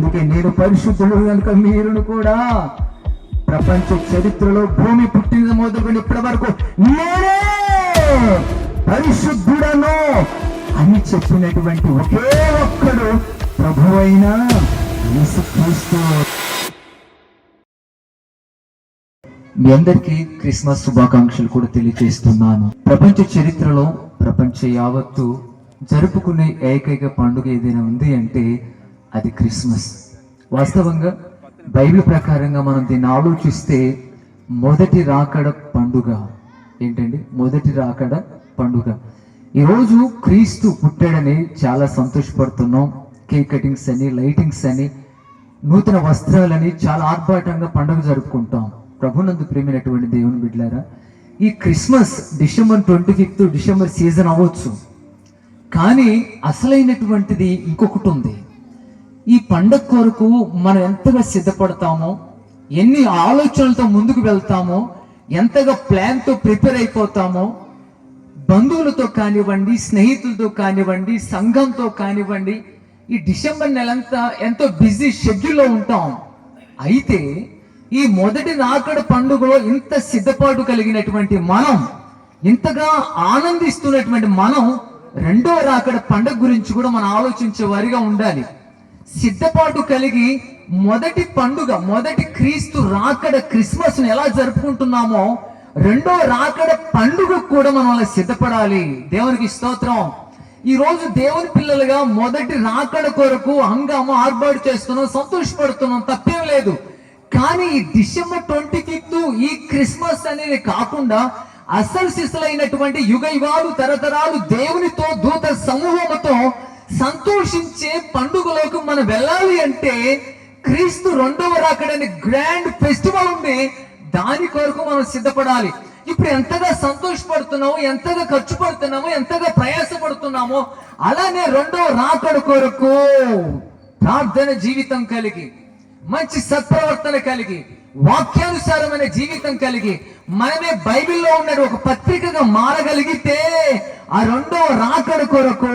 అందుకే నేను పరిశుద్ధుడు కనుక మీరును కూడా ప్రపంచ చరిత్రలో భూమి పుట్టిన మొదలుకొని ఇప్పటి వరకు నేనే పరిశుద్ధుడను అని చెప్పినటువంటి ఒకే ఒక్కడు ప్రభువైన యేసుక్రీస్తు. మీ అందరికీ క్రిస్మస్ శుభాకాంక్షలు కూడా తెలియజేస్తున్నాను. ప్రపంచ చరిత్రలో ప్రపంచ యావత్తు జరుపుకునే ఏకైక పండుగ ఏదైనా ఉంది అంటే అది క్రిస్మస్. వాస్తవంగా బైబిల్ ప్రకారంగా మనం దీన్ని ఆలోచిస్తే మొదటి రాకడ పండుగ. ఏంటండి? మొదటి రాకడ పండుగ. ఈరోజు క్రీస్తు పుట్టాడని చాలా సంతోషపడుతున్నాం. కేక్ కటింగ్స్ అని లైటింగ్స్ అని నూతన వస్త్రాలని చాలా ఆర్భాటంగా పండుగ జరుపుకుంటాం. ప్రభునందు ప్రేమైనటువంటి దేవుని బిడ్డారా ఈ Christmas December twenty fifth December season అవ్వచ్చు. కానీ అసలైనటువంటిది ఇంకొకటి ఉంది. ఈ పండగ కొరకు మనం ఎంతగా సిద్ధపడతామో ఎన్ని ఆలోచనలతో ముందుకు వెళ్తామో ఎంతగా ప్లాన్తో ప్రిపేర్ అయిపోతామో బంధువులతో కానివ్వండి స్నేహితులతో కానివ్వండి సంఘంతో కానివ్వండి ఈ డిసెంబర్ నెలంతా ఎంతో బిజీ షెడ్యూల్లో ఉంటాం. అయితే ఈ మొదటి రాకడ పండుగలో ఇంత సిద్ధపాటు కలిగినటువంటి మనం ఇంతగా ఆనందిస్తున్నటువంటి మనం రెండో రాకడ పండుగ గురించి కూడా మనం ఆలోచించే వారిగా ఉండాలి. సిద్ధపాటు కలిగి మొదటి పండుగ మొదటి క్రీస్తు రాకడ క్రిస్మస్ ఎలా జరుపుకుంటున్నామో రెండో రాకడ పండుగ కూడా మనం అలా సిద్ధపడాలి. దేవునికి స్తోత్రం. ఈ రోజు దేవుని పిల్లలుగా మొదటి రాకడ కొరకు అంగము ఆర్బాటు చేస్తున్నాం సంతోషపడుతున్నాం తప్పేం లేదు. కానీ ఈ డిసెంబర్ ట్వంటీ ఫిఫ్త్ ఈ క్రిస్మస్ అనేది కాకుండా అసలు సిసలైనటువంటి యుగ యుగాలు తరతరాలు దేవునితో దూత సమూహముతో సంతోషించే పండుగలోకి మనం వెళ్ళాలి అంటే క్రీస్తు రెండవ రాకడని గ్రాండ్ ఫెస్టివల్ ఉంది. దాని కొరకు మనం సిద్ధపడాలి. ఇప్పుడు ఎంతగా సంతోషపడుతున్నాము ఎంతగా ఖర్చు పడుతున్నాము ఎంతగా ప్రయాసపడుతున్నామో అలానే రెండవ రాకడ కొరకు ప్రార్థన జీవితం కలిగి మంచి సత్ప్రవర్తన కలిగి వాక్యానుసారమైన జీవితం కలిగి మనమే బైబిల్లో ఉన్న ఒక పత్రికగా మారగలిగితే ఆ రెండవ రాకడ కొరకు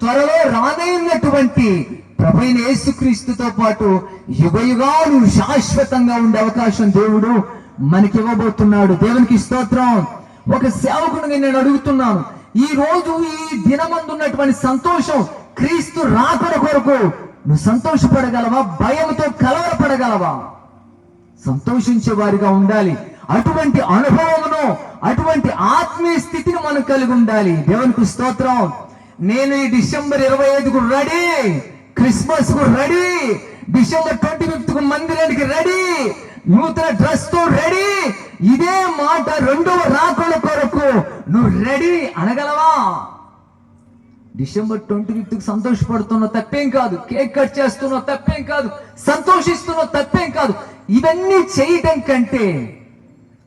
త్వరలో రానైనటువంటి ప్రభైన యేసుక్రీస్తుతో పాటు యుగ యుగాలు శాశ్వతంగా ఉండే అవకాశం దేవుడు మనకి ఇవ్వబోతున్నాడు దేవునికి స్తోత్రం. ఒక సేవకుడిని నేను అడుగుతున్నాను. ఈ రోజు ఈ దినమందున్నటువంటి సంతోషం క్రీస్తు రాకడ కొరకు నువ్వు సంతోషపడగలవా? భయంతో కలవరపడగలవా? సంతోషించే వారిగా ఉండాలి. అటువంటి అనుభవమును అటువంటి ఆత్మీయ స్థితిని మనం కలిగి ఉండాలి. దేవునికి స్తోత్రం. నేను ఈ డిసెంబర్ ఇరవై ఐదుకు రెడీ. క్రిస్మస్కు రెడీ. డిసెంబర్ ట్వంటీ ఫిఫ్త్కు మందిరానికి రెడీ. నూతన డ్రెస్తో రెడీ. ఇదే మాట రెండవ రాకడ కొరకు నువ్వు రెడీ అనగలవా? డిసెంబర్ ట్వంటీ ఫిఫ్త్కి సంతోషపడుతున్న తప్పేం కాదు. కేక్ కట్ చేస్తున్న తప్పేం కాదు. సంతోషిస్తున్నావు తప్పేం కాదు. ఇవన్నీ చేయటం కంటే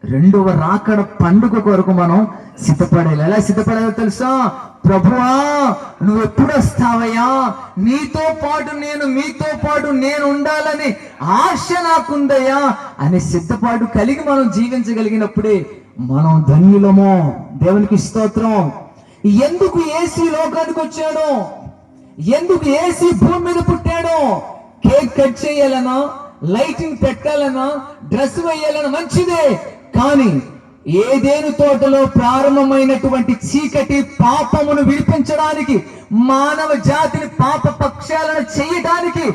రెండవ రాకడ పండుగ కొరకు మనం సిద్ధపడాలి. ఎలా సిద్ధపడాలో తెలుసా? ప్రభువా నువ్వు ఎప్పుడు వస్తావయ్యా? నీతో పాటు నేను మీతో పాటు నేను ఉండాలని ఆశ నాకుందయ్యా అనే సిద్ధపాటు కలిగి మనం జీవించగలిగినప్పుడే మనం ధన్యులము. దేవునికి స్తోత్రం. ఎందుకు ఏసీ లోకానికి వచ్చాడు? ఎందుకు ఏసీ భూమి మీద పుట్టాడు? కేక్ కట్ చేయాలనా? లైటింగ్ పెట్టాలనా? డ్రెస్ వేయాలనా? మంచిదే. కానీ ఏదేను తోటలో ప్రారంభమైనటువంటి చీకటి పాపమును విడిపించడానికి మానవ జాతిని పాప పక్షాలను చేయడానికి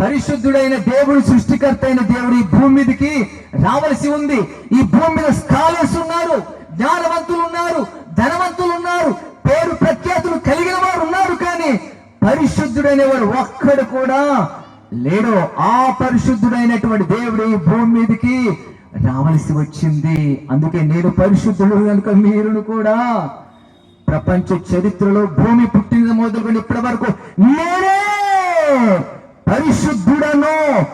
పరిశుద్ధుడైన దేవుడు సృష్టికర్త అయిన దేవుడు ఈ భూమి మీదకి రావలసి ఉంది. ఈ భూమి మీద స్కాలర్స్ ఉన్నారు జ్ఞానవంతులు ఉన్నారు ధనవంతులు ఉన్నారు పేరు ప్రఖ్యాతులు కలిగిన వారు ఉన్నారు కానీ పరిశుద్ధుడైన వారు ఒక్కడు కూడా లేడు. ఆ పరిశుద్ధుడైనటువంటి దేవుడు ఈ భూమి మీదకి రావలసి వచ్చింది. అందుకే నేను పరిశుద్ధుడు కనుక మీరును కూడా ప్రపంచ చరిత్రలో భూమి పుట్టిన మొదలుకొని ఇప్పటి వరకు నేనే పరిశుద్ధుడను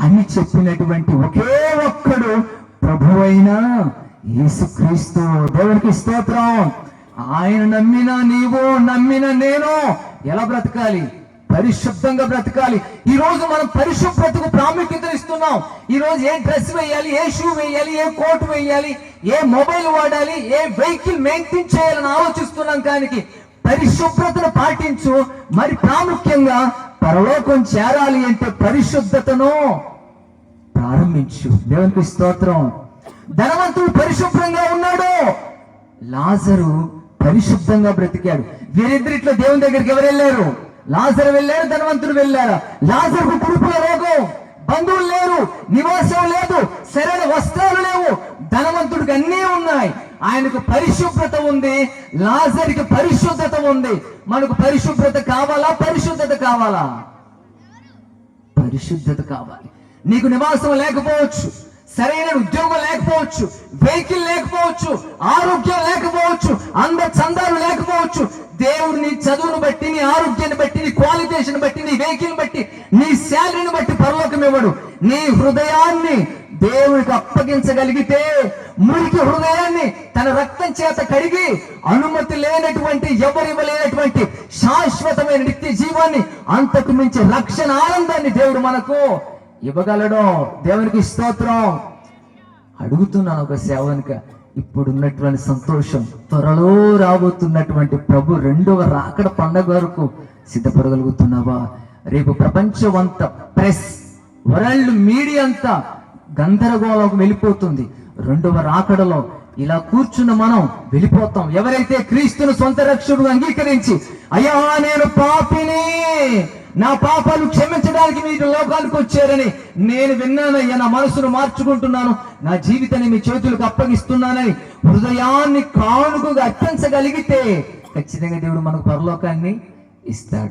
అని చెప్పినటువంటి ఒకే ఒక్కడు ప్రభువైన యేసుక్రీస్తు. దేవునికి స్తోత్రం. ఆయన నమ్మిన నీవు నమ్మిన నేను ఎలా బ్రతకాలి? పరిశుద్ధంగా బ్రతకాలి. ఈ రోజు మనం పరిశుభ్రతకు ప్రాముఖ్యత ఇస్తున్నాం. ఈ రోజు ఏ డ్రెస్ వేయాలి ఏ షూ వేయాలి ఏ కోట్ వేయాలి ఏ మొబైల్ వాడాలి ఏ వెహికల్ మెయింటైన్ చేయాలని ఆలోచిస్తున్నాం కానీ పరిశుభ్రతను పాటించు. మరి ప్రాముఖ్యంగా పరలోకం చేరాలి అంటే పరిశుద్ధతను ప్రారంభించు. దేవునికి స్తోత్రం. ధనవంతుడు పరిశుభ్రంగా ఉన్నాడు. లాజరు పరిశుద్ధంగా బ్రతికాడు. వీరిద్దరిట్లో దేవుని దగ్గరికి ఎవరు వెళ్ళారు? లాజరు వెళ్ళారు ధనవంతుడు వెళ్ళారు. లాజరుకు కురుపుల రోగం. బంధువులు లేరు నివాసం లేదు సరైన వస్త్రాలు లేవు. ధనవంతుడికి అన్నీ ఉన్నాయి. ఆయనకు పరిశుభ్రత ఉంది లాజరికి పరిశుద్ధత ఉంది. మనకు పరిశుభ్రత కావాలా పరిశుద్ధత కావాలా? పరిశుద్ధత కావాలి. నీకు నివాసం లేకపోవచ్చు సరైన ఉద్యోగం లేకపోవచ్చు వెహికల్ లేకపోవచ్చు ఆరోగ్యం లేకపోవచ్చు అంద చందాలు లేకపోవచ్చు చదువును బట్టి నీ ఆరోగ్యాన్ని బట్టి నీ క్వాలిఫికేషన్ బట్టి నీ వెహికల్ బట్టి నీ శాలరీని బట్టి పరలోకం ఇవ్వడు నీ హృదయాన్ని దేవుడికి అప్పగించగలిగితే మురికి హృదయాన్ని తన రక్తం చేత కడిగి అనుమతి లేనటువంటి ఎవరివ్వలేనటువంటి శాశ్వతమైన నిత్య జీవాన్ని అంతకు మించి రక్షణ ఆనందాన్ని దేవుడు మనకు ఇవ్వగలడు. దేవునికి స్తోత్రం. అడుగుతున్నాను ఒక సేవనిక ఇప్పుడున్నటువంటి సంతోషం త్వరలో రాబోతున్నటువంటి ప్రభు రెండవ రాకడ పండగ వరకు సిద్ధపడగలుగుతున్నావా? రేపు ప్రపంచమంతా ప్రెస్ వరల్డ్ మీడియా అంతా గందరగోళం వెళ్ళిపోతుంది. రెండవ రాకడలో ఇలా కూర్చున్న మనం వెళ్ళిపోతాం. ఎవరైతే క్రీస్తును సొంత రక్షకుడు అంగీకరించి అయ్యా నేను పాపిని నా పాపాలు క్షమించడానికి మీరు లోకానికి వచ్చారని నేను విన్నానయ్యా నా మనసును మార్చుకుంటున్నాను. నా జీవితాన్ని మీ చేతులకు అప్పగిస్తున్నానని హృదయాన్ని కానుకగా అర్పించగలిగితే ఖచ్చితంగా దేవుడు మనకు పరలోకాన్ని ఇస్తాడు.